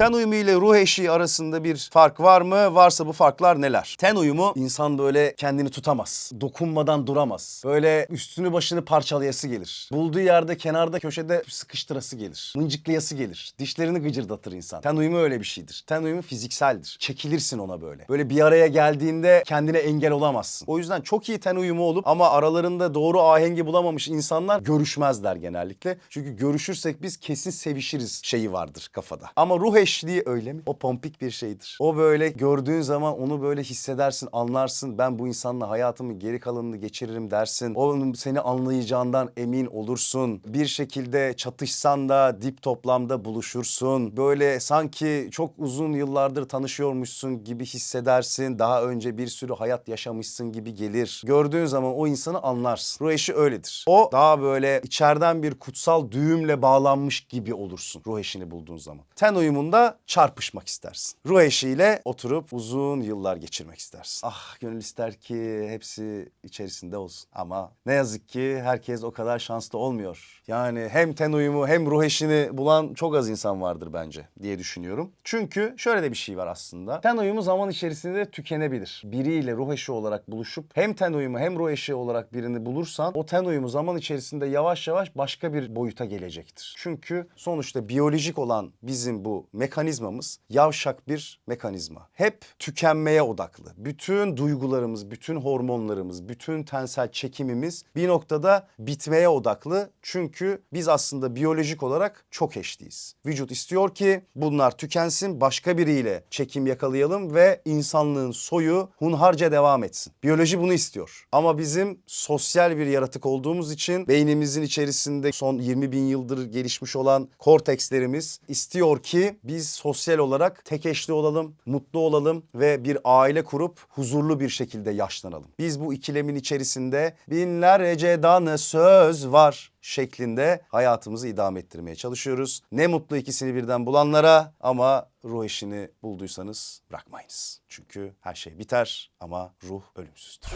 Ten uyumu ile ruh eşiği arasında bir fark var mı? Varsa bu farklar neler? Ten uyumu insan böyle kendini tutamaz. Dokunmadan duramaz. Böyle üstünü başını parçalayası gelir. Bulduğu yerde kenarda köşede sıkıştırası gelir. Mıncıklayası gelir. Dişlerini gıcırdatır insan. Ten uyumu öyle bir şeydir. Ten uyumu fizikseldir. Çekilirsin ona böyle. Böyle bir araya geldiğinde kendine engel olamazsın. O yüzden çok iyi ten uyumu olup ama aralarında doğru ahengi bulamamış insanlar görüşmezler genellikle. Çünkü görüşürsek biz kesin sevişiriz şeyi vardır kafada. Ama ruh eşliği öyle mi? O pompik bir şeydir. O böyle gördüğün zaman onu böyle hissedersin, anlarsın. Ben bu insanla hayatımın geri kalanını geçiririm dersin. Onun seni anlayacağından emin olursun. Bir şekilde çatışsan da dip toplamda buluşursun. Böyle sanki çok uzun yıllardır tanışıyormuşsun gibi hissedersin. Daha önce bir sürü hayat yaşamışsın gibi gelir. Gördüğün zaman o insanı anlarsın. Ruh eşi öyledir. O daha böyle içeriden bir kutsal düğümle bağlanmış gibi olursun ruh eşini bulduğun zaman. Ten uyumunda çarpışmak istersin. Ruh eşiyle oturup uzun yıllar geçirmek istersin. Ah gönül ister ki hepsi içerisinde olsun. Ama ne yazık ki herkes o kadar şanslı olmuyor. Yani hem ten uyumu hem ruh eşini bulan çok az insan vardır bence diye düşünüyorum. Çünkü şöyle de bir şey var aslında. Ten uyumu zaman içerisinde tükenebilir. Biriyle ruh eşi olarak buluşup hem ten uyumu hem ruh eşi olarak birini bulursan o ten uyumu zaman içerisinde yavaş yavaş başka bir boyuta gelecektir. Çünkü sonuçta biyolojik olan bizim bu mekanizmamız yavşak bir mekanizma. Hep tükenmeye odaklı. Bütün duygularımız, bütün hormonlarımız, bütün tensel çekimimiz bir noktada bitmeye odaklı. Çünkü biz aslında biyolojik olarak çok eşliyiz. Vücut istiyor ki bunlar tükensin, başka biriyle çekim yakalayalım ve insanlığın soyu hunharca devam etsin. Biyoloji bunu istiyor. Ama bizim sosyal bir yaratık olduğumuz için beynimizin içerisinde son 20 bin yıldır gelişmiş olan kortekslerimiz istiyor ki biz sosyal olarak tek eşli olalım, mutlu olalım ve bir aile kurup huzurlu bir şekilde yaşlanalım. Biz bu ikilemin içerisinde binlerce tane söz var şeklinde hayatımızı idame ettirmeye çalışıyoruz. Ne mutlu ikisini birden bulanlara ama ruh eşini bulduysanız bırakmayınız. Çünkü her şey biter ama ruh ölümsüzdür.